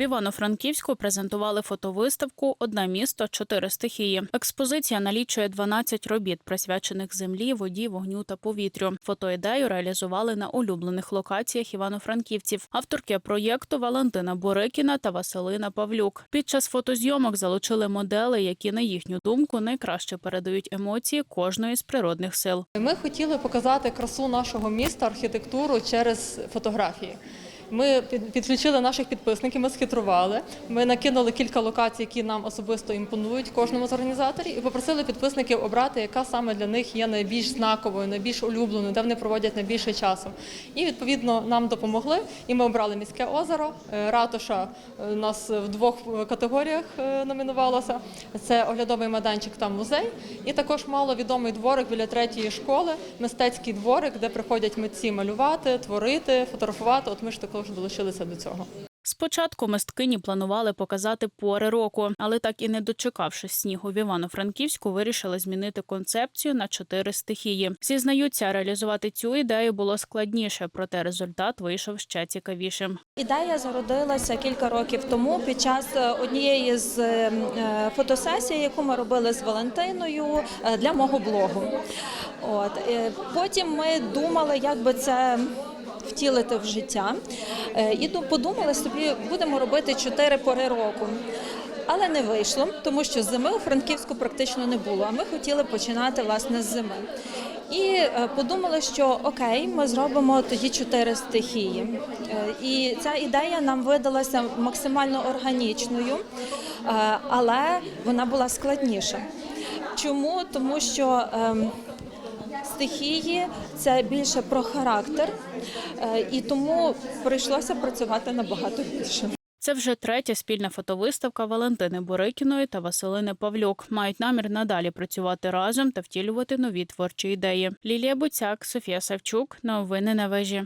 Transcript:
В Івано-Франківську презентували фотовиставку Одне місто, чотири стихії. Експозиція налічує 12 робіт, присвячених землі, воді, вогню та повітрю. Фотоідею реалізували на улюблених локаціях івано-франківців. Авторки проєкту Валентина Борикіна та Василина Павлюк. Під час фотозйомок залучили модели, які, на їхню думку, найкраще передають емоції кожної з природних сил. Ми хотіли показати красу нашого міста, архітектуру через фотографії. Ми підключили наших підписників, ми схитрували. Ми накинули кілька локацій, які нам особисто імпонують кожному з організаторів, і попросили підписників обрати, яка саме для них є найбільш знаковою, найбільш улюбленою, де вони проводять найбільше часу. І відповідно нам допомогли. І ми обрали міське озеро. Е, Ратуша е, нас в двох е, категоріях номінувалася. Це оглядовий майданчик та музей. І також маловідомий дворик біля третьої школи, мистецький дворик, де приходять митці малювати, творити, фотографувати. От ми ж також долучилися до цього. Спочатку мисткині планували показати пори року, але так і не дочекавшись снігу в Івано-Франківську, вирішили змінити концепцію на чотири стихії. Зізнаються, реалізувати цю ідею було складніше, проте результат вийшов ще цікавішим. Ідея зародилася кілька років тому під час е, однієї з е, фотосесій, яку ми робили з Валентиною е, для мого блогу. От е, потім ми думали, як би це. Втілити в життя Е, і ду- подумали собі, будемо робити чотири пори року. Але не вийшло, тому що зими у Франківську практично не було. А ми хотіли починати власне з зими. І е, подумали, що окей, ми зробимо тоді чотири стихії. Е, І ця ідея нам видалася максимально органічною, але вона була складніша. Чому? Тому що ем, стихії це більше про характер, е, і тому прийшлося працювати набагато більше. Це вже третя спільна фотовиставка Валентини Борикіної та Василини Павлюк. Мають намір надалі працювати разом та втілювати нові творчі ідеї. Лілія Буцяк, Софія Савчук. Новини на вежі.